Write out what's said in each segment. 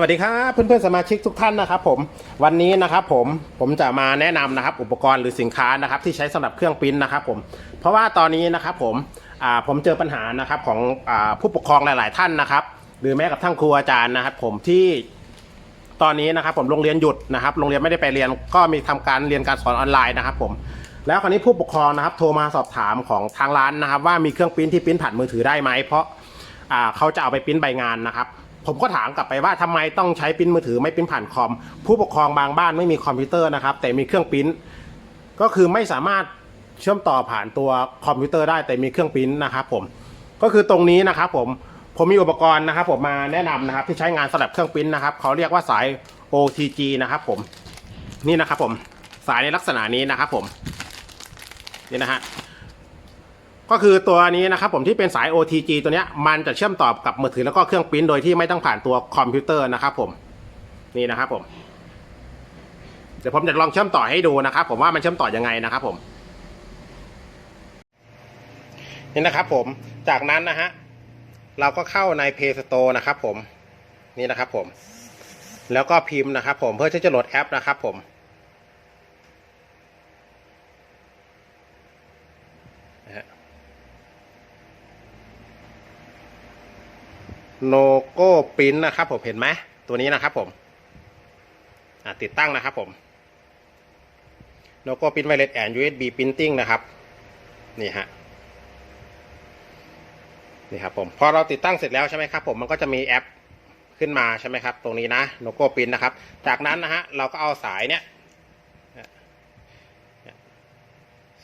วัสดีครับเพื่อนๆสมาชิกทุกท่านนะครับผมวันนี้นะครับผมผมจะมาแนะนำนะครับอุปกรณ์หรือสินค้านะครับที่ใช้สำหรับเครื่องปริ้นนะครับผมเพราะว่าตอนนี้นะครับผมผมเจอปัญหานะครับของอผู้ปกครองหลาย ๆ ท่านนะครับ หรือแม้กระทั่งครูอาจารย์นะครับ ผมที่ตอนนี้นะครับผมโรงเรียนหยุดนะครับโรงเรียนไม่ได้ไปเรียนก็มีทำการเรียนการสอนออนไลน์นะครับ ผมแล้วคราวนี้ผู้ปกครองนะครับ โทรมาสอบถามของทางร้านนะครับ ว่ามีเครื่องปริ้นที่ปริ้นผ่านมือถือได้ไหมเพราะเขาจะเอาไปปริ้นใบงานนะครับ ผมก็ถามกลับไปว่าทำไมต้องใช้ปริ้นมือถือไม่ปริ้นผ่านคอม ผู้ปกครองบางบ้านไม่มีคอมพิวเตอร์นะครับ แต่มีเครื่องปริ้นก็คือไม่สามารถเชื่อมต่อผ่านตัวคอมพิวเตอร์ได้แต่มีเครื่องปริ้นนะครับผมก็คือตรงนี้นะครับผมผมมีอุปกรณ์นะครับ ผมมาแนะนำนะครับที่ใช้งานสำหรับเครื่องปริ้นนะครับเขาเรียกว่าสาย OTG นะครับผมนี่นะครับผมสายในลักษณะนี้นะครับผมนี่นะฮะ ก็คือตัวนี้นะครับผมที่เป็นสาย OTG ตัวเนี้ยมันจะเชื่อมต่อกับมือถือแล้วก็เครื่องปริ้นโดยที่ไม่ต้องผ่านตัวคอมพิวเตอร์นะครับผมนี่นะครับผมเดี๋ยวผมจะลองเชื่อมต่อให้ดูนะครับ ผมว่ามันเชื่อมต่อยังไงนะครับผมนี่นะครับผมจากนั้นนะฮะเราก็เข้าใน Play Store นะครับผมนี่นะครับผม แล้วก็พิมพ์นะครับผมเพื่อที่จะโหลดแอปนะครับผมนะฮะ โลโก้ปิ้นนะครับผมเห็นไหมตัวนี้นะครับผมติดตั้งนะครับผมโลโก้ปิ้นไวเลสแอน USB Printing นะครับ นี่ฮะนี่ครับผมพอเราติดตั้งเสร็จแล้วใช่ไหมครับผมมันก็จะมีแอปขึ้นมาใช่ไหมครับ ตรงนี้นะโลโก้ปิ้นนะครับ จากนั้นนะฮะเราก็เอาสายเนี้ย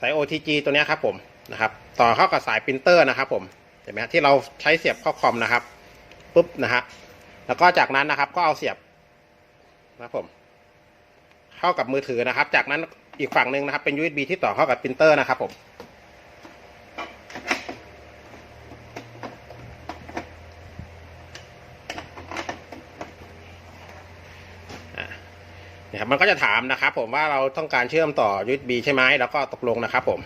สาย OTG ตัวนี้ครับผมนะครับ ต่อเข้ากับสายปรินเตอร์นะครับผมเห็นไหมที่เราใช้เสียบเข้าคอมนะครับ ปุ๊บนะฮะแล้วก็จากนั้นนะครับก็เอาเสียบนะครับผม เข้ากับมือถือนะครับ จากนั้นอีกฝั่งหนึ่งนะครับเป็น USB ที่ต่อเข้ากับปรินเตอร์นะครับผมอะครับมันก็จะถามนะครับ ผมว่าเราต้องการเชื่อมต่อ USB ใช่ไหมแล้วก็ตกลงนะครับ ผม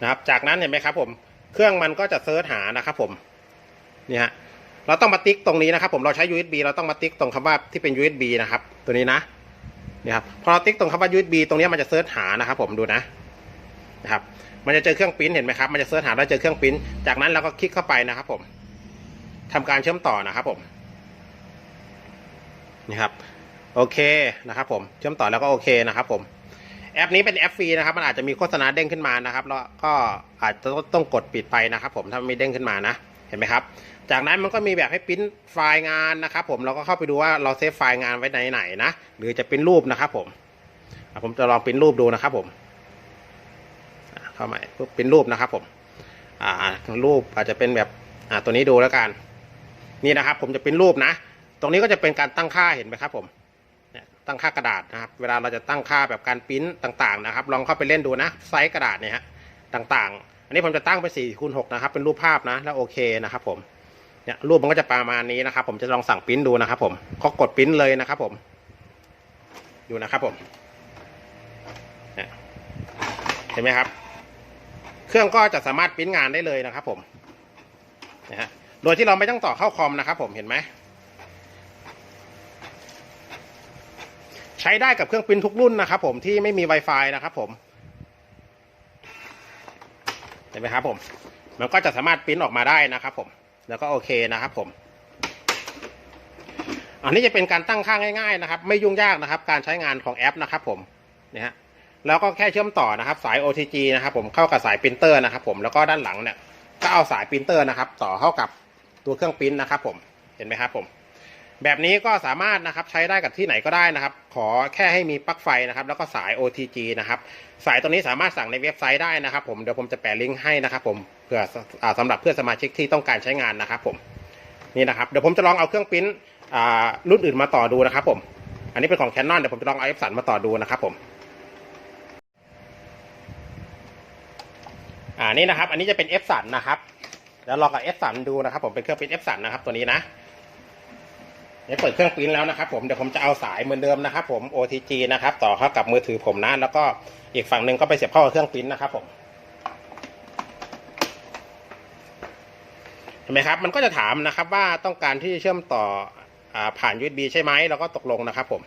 นะครับ จากนั้นเห็นไหมครับ ผม เครื่องมันก็จะเซิร์ชหานะครับ ผม นี่ฮะเราต้องมาติ๊กตรงนี้นะครับ ผมเราใช้ USB เราต้องมาติ๊กตรงคำว่าที่เป็น USB นะครับ ตัวนี้นะนี่ครับพอเราติ๊กตรงคำว่า USB ตรงนี้มันจะเซิร์ชหานะครับผมดูนะนะครับ มันจะเจอเครื่องปิ้นเห็นไหมครับ มันจะเซิร์ชหาแล้วเจอเครื่องปิ้นจากนั้นเราก็คลิกเข้าไปนะครับผมทำการเชื่อมต่อนะครับผมนี่ครับโอเคนะครับผมเชื่อมต่อแล้วก็โอเคนะครับผมแอปนี้เป็นแอปฟรีนะครับ มันอาจจะมีโฆษณาเด้งขึ้นมานะครับ แล้วก็อาจจะต้องกดปิดไปนะครับ ผมถ้าไม่เด้งขึ้นมานะ เห็นไหมครับ จากนั้นมันก็มีแบบให้ปริ้นไฟล์งานนะครับ ผมเราก็เข้าไปดูว่าเราเซฟไฟล์งานไว้ในไหนนะหรือจะเปริ้นรูปนะครับ ผมผมจะลองปริ้นรูปดูนะครับ ผมเข้ามาปุ๊บปริ้นรูปนะครับ ผม อ่า รูปอาจจะเป็นแบบอ่าตัวนี้ดูแล้วกัน นี่นะครับ ผมจะปริ้นรูปนะ ตรงนี้ก็จะเป็นการตั้งค่าเห็นไหมครับ ผมตั้งค่ากระดาษนะครับ เวลาเราจะตั้งค่าแบบการปริ้นต่าง ๆ นะครับ ลองเข้าไปเล่นดูนะไซส์กระดาษเนี่ยฮะต่างๆ อันนี้ผมจะตั้งไป4คูณ6นะครับ เป็นรูปภาพนะ แล้วโอเคนะครับ ผมเนี่ยรูปมันก็จะประมาณนี้นะครับ ผมจะลองสั่งปริ้นดูนะครับ ผมก็กดปริ้นเลยนะครับ ผม ดูนะครับ ผมเห็นไหมครับ เครื่องก็จะสามารถปริ้นงานได้เลยนะครับ ผมนะฮะโดยที่เราไม่ต้องต่อเข้าคอมนะครับ ผมเห็นไหมใช้ได้กับเครื่องปริ้นทุกรุ่นนะครับ ผมที่ไม่มี Wi-Fi นะครับ ผม ห็นไหมครับผม มันก็จะสามารถปริ้นออกมาได้นะครับผม แล้วก็โอเคนะครับผม อันนี้จะเป็นการตั้งค่าง่าย ๆ นะครับ ไม่ยุ่งยากนะครับ การใช้งานของแอปนะครับ ผมนี่ฮะแล้วก็แค่เชื่อมต่อนะครับ สาย OTG นะครับ ผมเข้ากับสายปรินเตอร์นะครับ ผมแล้วก็ด้านหลังเนี่ยก็เอาสายปรินเตอร์นะครับ ต่อเข้ากับตัวเครื่องปริ้นนะครับ ผมเห็นไหมครับผม แบบนี้ก็สามารถนะครับใช้ได้กับที่ไหนก็ได้นะครับ ขอแค่ให้มีปลั๊กไฟนะครับ แล้วก็สาย OTG นะครับ สายตัวนี้สามารถสั่งในเว็บไซต์ได้นะครับ ผมเดี๋ยวผมจะแปะลิงก์ให้นะครับ ผมเพื่ออ่าสำหรับเพื่อนสมาชิกที่ต้องการใช้งานนะครับ ผมนี่นะครับเดี๋ยวผมจะลองเอาเครื่องปริ้นอ่ารุ่นอื่นมาต่อดูนะครับ ผม อันนี้เป็นของ Canon เดี๋ยวผมจะลองเอาเอฟสันมาต่อดูนะครับ ผมอ่านี่นะครับ อันนี้จะเป็นเอฟสันนะครับแล้วลองกับเอฟสันดูนะครับ ผมเป็นเครื่องปริ้นเอฟสันนะครับ ตัวนี้นะ เดี๋ยวเปิดเครื่องปริ้นแล้วนะครับผมเดี๋ยวผมจะเอาสายเหมือนเดิมนะครับผม OTG นะครับต่อเข้ากับมือถือผมนะแล้วก็อีกฝั่งหนึ่งก็ไปเสียบเข้ากับเครื่องปริ้นนะครับผมเห็นไหมครับมันก็จะถามนะครับว่าต้องการที่จะเชื่อมต่ออผ่าน USB ใช่ไหมเราก็ตกลงนะครับผม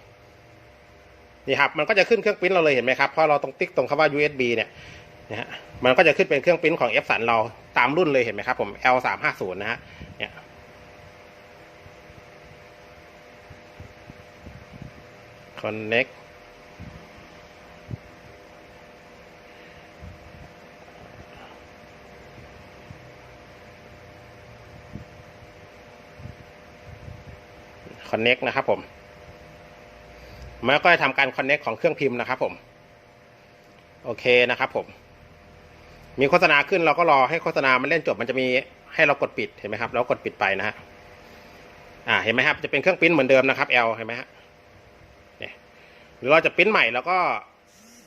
นี่ครับมันก็จะขึ้นเครื่องปริ้นเราเลยเห็นไหมครับพราะเราต้องติ๊กตรงคำว่า USB เนี่ยนะฮะมันก็จะขึ้นเป็นเครื่องปริ้นของ F สันเราตามรุ่นเลยเห็นไหมครับผม L 3 5 0นะฮะเนี่ย connect คอนเน็กนะครับผมมันก็จะทำการคอนเน็กของเครื่องพิมพ์นะครับผม โอเคนะครับผม มีโฆษณาขึ้นเราก็รอให้โฆษณามันเล่นจบมันจะมีให้เรากดปิดเห็นไหมครับ เรากดปิดไปนะฮะ อ่า เห็นไหมครับ จะเป็นเครื่องปริ้นเหมือนเดิมนะครับ L เห็นไหมฮะ หรือเราจะปริ้นใหม่แล้วก็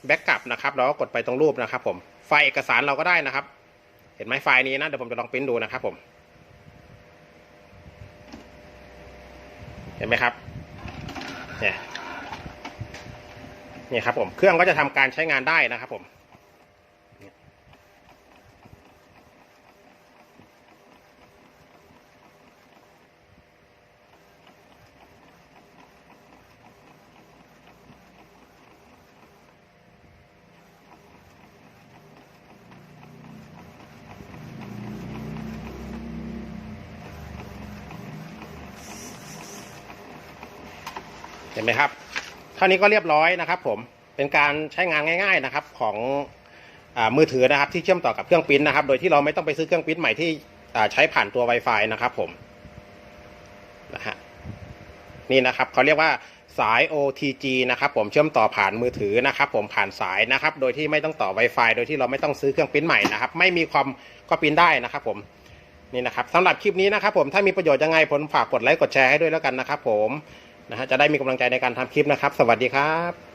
แบ็กกลับนะครับเราก็กดไปตรงรูปนะครับ ผมไฟล์เอกสารเราก็ได้นะครับ เห็นไหมไฟล์นี้นะเดี๋ยวผมจะลองปริ้นดูนะครับ ผม เห็นไหมครับเนี่ยเนี่ยครับผมเครื่องก็จะทำการใช้งานได้นะครับ ผม เห็นไหมครับ เท่านี้ก็เรียบร้อยนะครับ ผมเป็นการใช้งานง่าย ๆนะครับ ของอมือถือนะครับ ที่เชื่อมต่อกับเครื่องปริ้นนะครับ โดยที่เราไม่ต้องไปซื้อเครื่องปริ้นใหม่ที่ใช้ผ่านตัว Wi-Fi นะครับ ผมนะฮะนี่นะครับเขาเรียกว่าสาย OTG นะครับ ผมเชื่อมต่อผ่านมือถือนะครับ ผมผ่านสายนะครับ โดยที่ไม่ต้องต่อ Wi-Fi โดยที่เราไม่ต้องซื้อเครื่องปริ้นใหม่นะครับ ไม่มีความก็ปริ้นได้นะครับ ผมนี่นะครับสำหรับคลิปนี้นะครับ ผมถ้ามีประโยชน์ยังไงผมฝากกดไลค์กดแชร์ให้ด้วยแล้วกันนะครับ ผม นะฮะจะได้มีกำลังใจในการทำคลิปนะครับ สวัสดีครับ